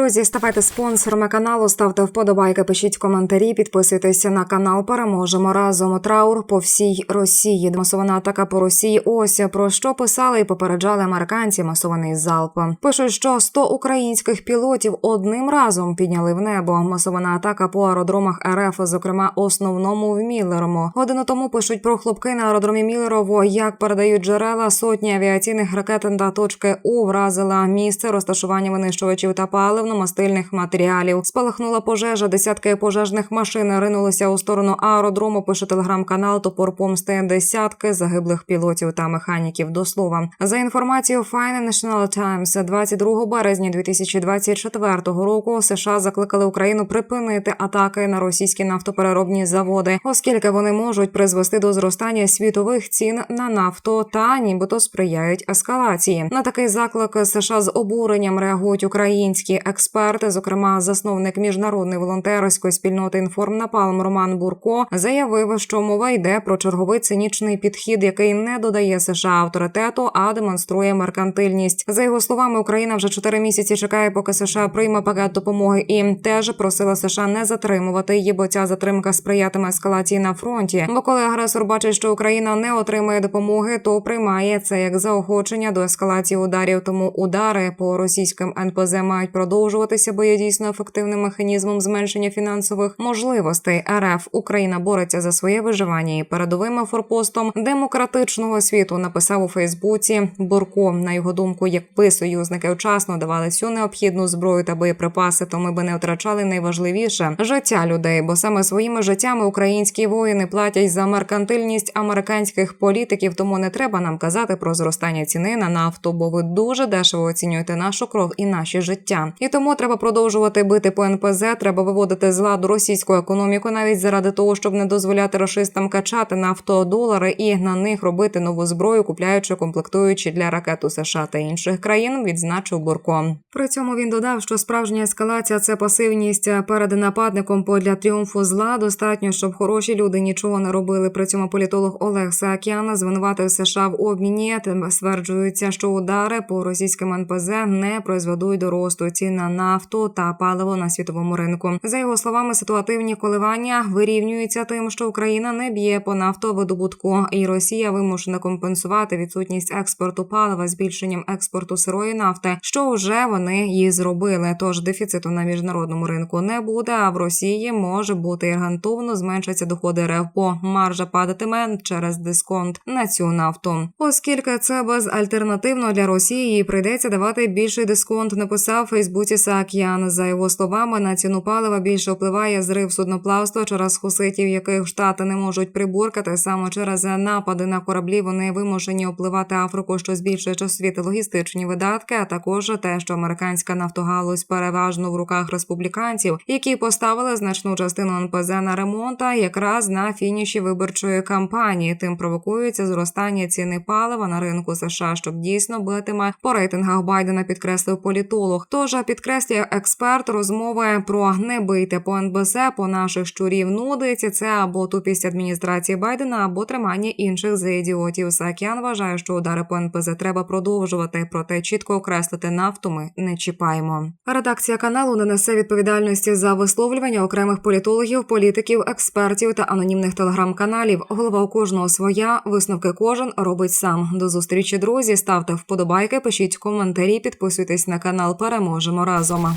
Друзі, ставайте спонсорами каналу, ставте вподобайки, пишіть коментарі, підписуйтеся на канал. Переможемо разом. Траур по всій Росії. Масована атака по Росії. Ось про що писали і попереджали американці. Масований залп. Пишуть, що 100 українських пілотів одним разом підняли в небо. Масована атака по аеродромах РФ, зокрема основному в Міллерому. Годину тому пишуть про хлопки на аеродромі Міллерово. Як передають джерела, сотні авіаційних ракет та точки У вразила місце розташування винищувачів та паливно-мастильних матеріалів. Спалахнула пожежа. Десятки пожежних машин ринулися у сторону аеродрому. Пише телеграм-канал Топор помсти. Десятки загиблих пілотів та механіків. До слова за інформацією Financial Times, 22 березня 2024 року США закликали Україну припинити атаки на російські нафтопереробні заводи, оскільки вони можуть призвести до зростання світових цін на нафту та нібито сприяють ескалації. На такий заклик США з обуренням реагують українські експерти. Зокрема, засновник міжнародної волонтерської спільноти «Інформнапалм» Роман Бурко заявив, що мова йде про черговий цинічний підхід, який не додає США авторитету, а демонструє меркантильність. За його словами, Україна вже чотири місяці чекає, поки США прийме пакет допомоги, і теж просила США не затримувати її, бо ця затримка сприятиме ескалації на фронті. Бо коли агресор бачить, що Україна не отримує допомоги, то приймає це як заохочення до ескалації ударів. Тому удари по російським НПЗ мають продовжуватися, бо є дійсно ефективним механізмом зменшення фінансових можливостей. РФ Україна бореться за своє виживання і передовим форпостом демократичного світу написав у Фейсбуці Бурко. На його думку, якби союзники вчасно давали всю необхідну зброю та боєприпаси, то ми би не втрачали найважливіше життя людей, бо саме своїми життями українські воїни платять за меркантильність американських політиків. Тому не треба нам казати про зростання ціни на нафту, бо ви дуже дешево оцінюєте нашу кров і наші життя. І тому треба продовжувати бити по НПЗ. Треба виводити з ладу російську економіку, навіть заради того, щоб не дозволяти рашистам качати нафтодолари і на них робити нову зброю, купляючи комплектуючі для ракет у США та інших країн. Відзначив Бурко. При цьому він додав, що справжня ескалація це пасивність перед нападником. Бо для тріумфу зла достатньо, щоб хороші люди нічого не робили. При цьому політолог Олег Саакян звинуватив США в обміні. Тим стверджується, що удари по російським НПЗ не призведуть до росту цін на нафту та паливо на світовому ринку. За його словами, ситуативні коливання вирівнюються тим, що Україна не б'є по нафтовидобутку, і Росія вимушена компенсувати відсутність експорту палива збільшенням експорту сирої нафти, що вже вони її зробили. Тож дефіциту на міжнародному ринку не буде. А в Росії може бути і гарантовано зменшаться доходи РФ, бо маржа падатиме через дисконт на цю нафту, оскільки це безальтернативно для Росії, прийдеться давати більший дисконт. Написав у Фейсбуці Саакян. За його словами, на ціну палива більше впливає зрив судноплавства через хуситів, яких штати не можуть приборкати. Саме через напади на кораблі вони вимушені впливати Африку, що збільшує часові логістичні видатки, а також те, що американська нафтогалузь переважно в руках республіканців, які поставили значну частину НПЗ на ремонт, якраз на фініші виборчої кампанії. Тим провокується зростання ціни палива на ринку США, щоб дійсно битиме по рейтингах Байдена. Підкреслив політолог. Тож підкреслює експерт розмови про не бийте по НБС, по наших щурів нудиться. Це або тупість адміністрації Байдена, або тримання інших за ідіотів. Сакян вважає, що удари по НПЗ треба продовжувати, проте чітко окреслити нафту ми не чіпаємо. Редакція каналу не несе відповідальності за висловлювання окремих політологів, політиків, експертів та анонімних телеграм-каналів. Голова у кожного своя висновки кожен робить сам. До зустрічі, друзі. Ставте вподобайки, пишіть коментарі, підписуйтесь на канал. Переможемо oder Sommer?